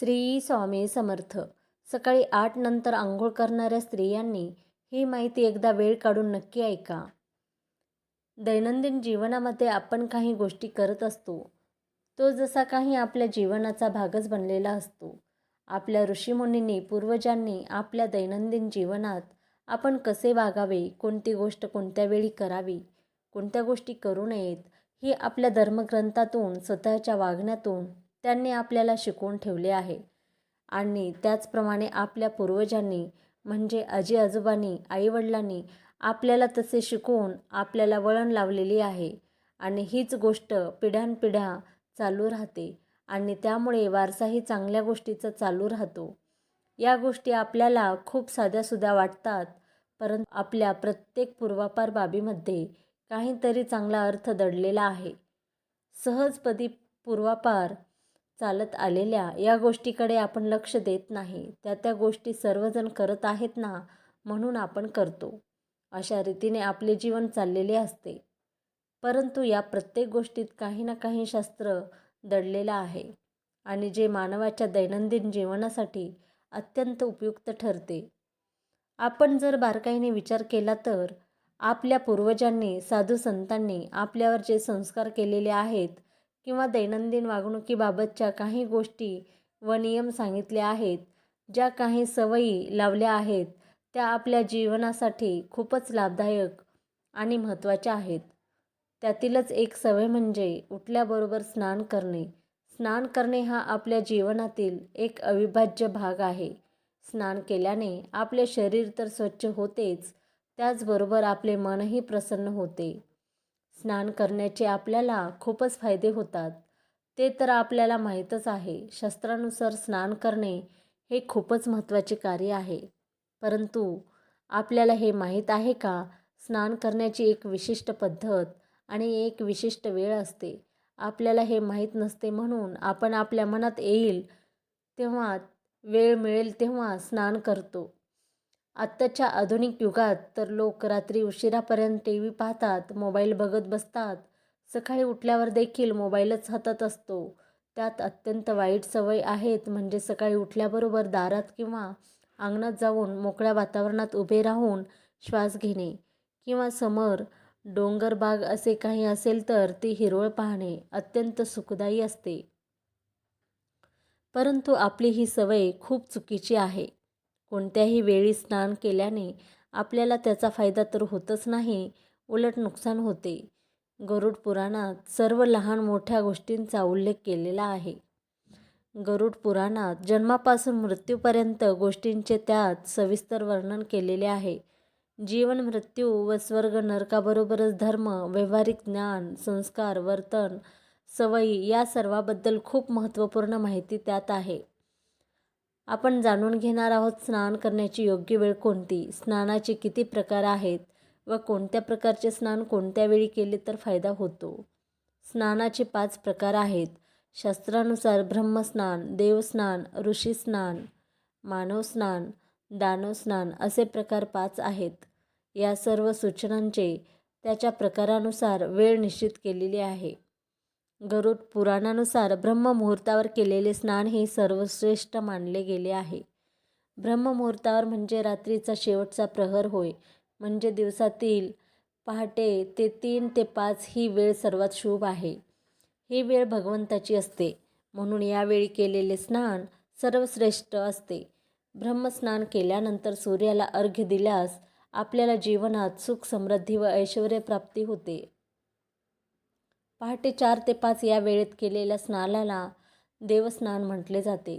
श्री स्वामी समर्थ. सकाळी आठ नंतर आंघोळ करणाऱ्या स्त्रियांनी ही माहिती एकदा वेळ काढून नक्की ऐका. दैनंदिन जीवनामध्ये आपण काही गोष्टी करत असतो. तो जसा काही आपल्या जीवनाचा भागच बनलेला असतो. आपल्या ऋषीमुनींनी पूर्वजांनी आपल्या दैनंदिन जीवनात आपण कसे वागावे कोणती गोष्ट कोणत्या वेळी करावी कोणत्या गोष्टी करू नयेत ही आपल्या धर्मग्रंथातून स्वतःच्या वागण्यातून त्यांनी आपल्याला शिकवून ठेवले आहे. आणि त्याचप्रमाणे आपल्या पूर्वजांनी म्हणजे आजी आजोबांनी आईवडिलांनी आपल्याला तसे शिकवून आपल्याला वळण लावलेली आहे. आणि हीच गोष्ट पिढ्यानपिढ्या चालू राहते. आणि त्यामुळे वारसाही चांगल्या गोष्टीचा चालू राहतो. या गोष्टी आपल्याला खूप साध्यासुद्धा वाटतात. परंतु आपल्या प्रत्येक पूर्वापार बाबीमध्ये काहीतरी चांगला अर्थ दडलेला आहे. सहजपदी पूर्वापार चालत आलेल्या या गोष्टीकडे आपण लक्ष देत नाही. त्या त्या गोष्टी सर्वजण करत आहेत ना म्हणून आपण करतो. अशा रीतीने आपले जीवन चाललेले असते. परंतु या प्रत्येक गोष्टीत काही ना काही शास्त्र दडलेलं आहे आणि जे मानवाच्या दैनंदिन जीवनासाठी अत्यंत उपयुक्त ठरते. आपण जर बारकाईने विचार केला तर आपल्या पूर्वजांनी साधू संतांनी आपल्यावर जे संस्कार केलेले आहेत किंवा दैनंदिन वागणुकीबाबतच्या काही गोष्टी व नियम सांगितले आहेत ज्या काही सवयी लावल्या आहेत त्या आपल्या जीवनासाठी खूपच लाभदायक आणि महत्त्वाच्या आहेत. त्यातीलच एक सवय म्हणजे उठल्याबरोबर स्नान करणे. स्नान करणे हा आपल्या जीवनातील एक अविभाज्य भाग आहे. स्नान केल्याने आपले शरीर तर स्वच्छ होतेच त्याचबरोबर आपले मनही प्रसन्न होते. स्नान करण्याचे आपल्याला खूपच फायदे होतात. ते तर आपल्याला माहीतच आहे. शास्त्रानुसार स्नान करणे हे खूपच महत्त्वाचे कार्य आहे. परंतु आपल्याला हे माहीत आहे का? स्नान करण्याची एक विशिष्ट पद्धत आणि एक विशिष्ट वेळ असते. आपल्याला हे माहीत नसते म्हणून आपण आपल्या मनात येईल तेव्हा वेळ मिळेल तेव्हा स्नान करतो. आत्ताच्या आधुनिक युगात तर लोक रात्री उशिरापर्यंत टी व्ही पाहतात मोबाईल बघत बसतात. सकाळी उठल्यावर देखील मोबाईलच हातात असतो. त्यात अत्यंत वाईट सवय आहेत म्हणजे सकाळी उठल्याबरोबर दारात किंवा अंगणात जाऊन मोकळ्या वातावरणात उभे राहून श्वास घेणे किंवा समोर डोंगरबाग असे काही असेल तर ती हिरवळ पाहणे अत्यंत सुखदायी असते. परंतु आपली ही सवय खूप चुकीची आहे. कोणत्याही वेळी स्नान केल्याने आपल्याला त्याचा फायदा तर होतच नाही उलट नुकसान होते. गरुड पुराणात सर्व लहान मोठ्या गोष्टींचा उल्लेख केलेला आहे. गरुड पुराणात जन्मापासून मृत्यूपर्यंत गोष्टींचे त्यात सविस्तर वर्णन केलेले आहे. जीवन मृत्यू व स्वर्ग नरकाबरोबरच धर्म व्यावहारिक ज्ञान संस्कार वर्तन सवयी या सर्वाबद्दल खूप महत्त्वपूर्ण माहिती त्यात आहे. आपण जाणून घेणार आहोत स्नान करण्याची योग्य वेळ कोणती? स्नानाचे किती प्रकार आहेत व कोणत्या प्रकारचे स्नान कोणत्या वेळी केले तर फायदा होतो? स्नानाचे पाच प्रकार आहेत. शास्त्रानुसार ब्रह्मस्नान देवस्नान ऋषीस्नान मानवस्नान दानवस्नान असे प्रकार पाच आहेत. या सर्व सूचनांचे त्याच्या प्रकारानुसार वेळ निश्चित केलेली आहे. गरुड पुराणानुसार ब्रह्ममुहूर्तावर केलेले स्नान हे सर्वश्रेष्ठ मानले गेले आहे. ब्रह्ममुहूर्तावर म्हणजे रात्रीचा शेवटचा प्रहर होय म्हणजे दिवसातील पहाटे ते तीन ते पाच ही वेळ सर्वात शुभ आहे. ही वेळ भगवंताची असते म्हणून यावेळी केलेले स्नान सर्वश्रेष्ठ असते. ब्रह्मस्नान केल्यानंतर सूर्याला अर्घ्य दिल्यास आपल्याला जीवनात सुख समृद्धी व ऐश्वर्यप्राप्ती होते. पहाटे चार ते पाच या वेळेत केलेल्या स्नानाला देवस्नान म्हटले जाते.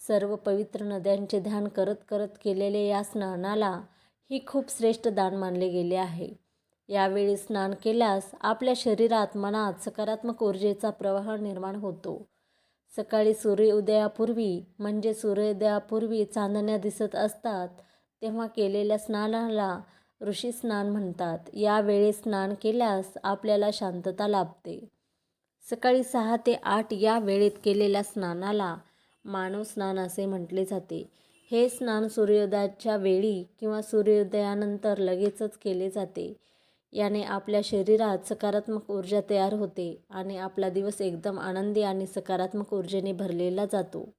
सर्व पवित्र नद्यांचे ध्यान करत करत केलेले या स्नानाला ही खूप श्रेष्ठ दान मानले गेले आहे. यावेळी स्नान केल्यास आपल्या शरीरात मनात सकारात्मक ऊर्जेचा प्रवाह निर्माण होतो. सकाळी सूर्योदयापूर्वी म्हणजे सूर्योदयापूर्वी चांदण्या दिसत असतात तेव्हा केलेल्या स्नानाला ऋषी स्नान म्हणतात. यावेळी स्नान केल्यास आपल्याला शांतता लाभते. सकाळी सहा ते आठ या वेळेत केलेल्या स्नानाला मानव स्नान असे म्हटले जाते. हे स्नान सूर्योदयाच्या वेळी किंवा सूर्योदयानंतर लगेचच केले जाते. याने आपल्या शरीरात सकारात्मक ऊर्जा तयार होते आणि आपला दिवस एकदम आनंदी आणि सकारात्मक ऊर्जेने भरलेला जातो.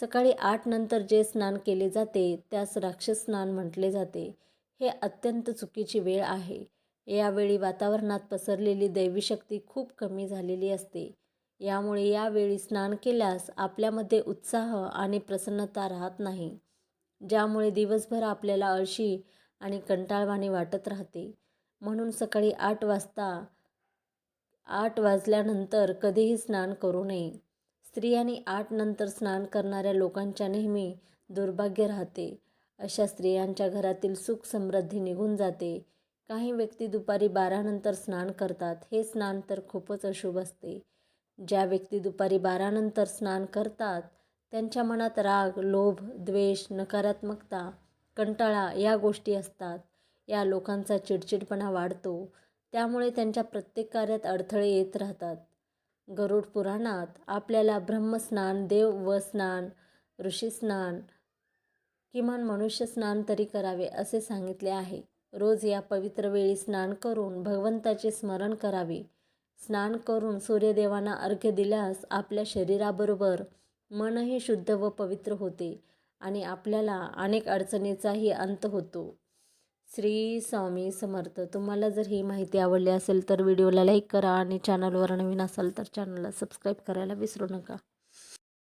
सकाळी आठ नंतर जे स्नान केले जाते त्यास राक्षस स्नान म्हटले जाते. हे अत्यंत चुकीची वेळ आहे. यावेळी वातावरणात पसरलेली दैवी शक्ती खूप कमी झालेली असते. यामुळे यावेळी स्नान केल्यास आपल्यामध्ये उत्साह आणि प्रसन्नता राहत नाही ज्यामुळे दिवसभर आपल्याला अळशी आणि कंटाळवाणी वाटत राहते. म्हणून सकाळी आठ वाजता आठ वाजल्यानंतर कधीही स्नान करू नये. स्त्रियांनी आठ नंतर स्नान करणाऱ्या लोकांच्या नेहमी दुर्भाग्य राहते. अशा स्त्रियांच्या घरातील सुख समृद्धी निघून जाते. काही व्यक्ती दुपारी बारानंतर स्नान करतात. हे स्नान तर खूपच अशुभ असते. ज्या व्यक्ती दुपारी बारानंतर स्नान करतात त्यांच्या मनात राग लोभ द्वेष नकारात्मकता कंटाळा या गोष्टी असतात. या लोकांचा चिडचिडपणा वाढतो. त्यामुळे त्यांच्या प्रत्येक कार्यात अडथळे येत राहतात. गरुड पुराणात आपल्याला ब्रह्मस्नान देव व स्नान ऋषी स्नान किमान मनुष्य स्नान तरी करावे असे सांगितले आहे. रोज या पवित्र वेळी स्नान करून भगवंताचे स्मरण करावे. स्नान करून सूर्यदेवांना अर्घ्य दिल्यास आपल्या शरीराबरोबर मनही शुद्ध व पवित्र होते आणि आपल्याला अनेक अडचणीचाही अंत होतो. श्री स्वामी समर्थ. तुम्हाला जर ही माहिती आवडली असेल तर व्हिडिओला लाईक करा आणि चॅनलवर नवीन असाल तर चॅनलला सबस्क्राईब करायला विसरू नका.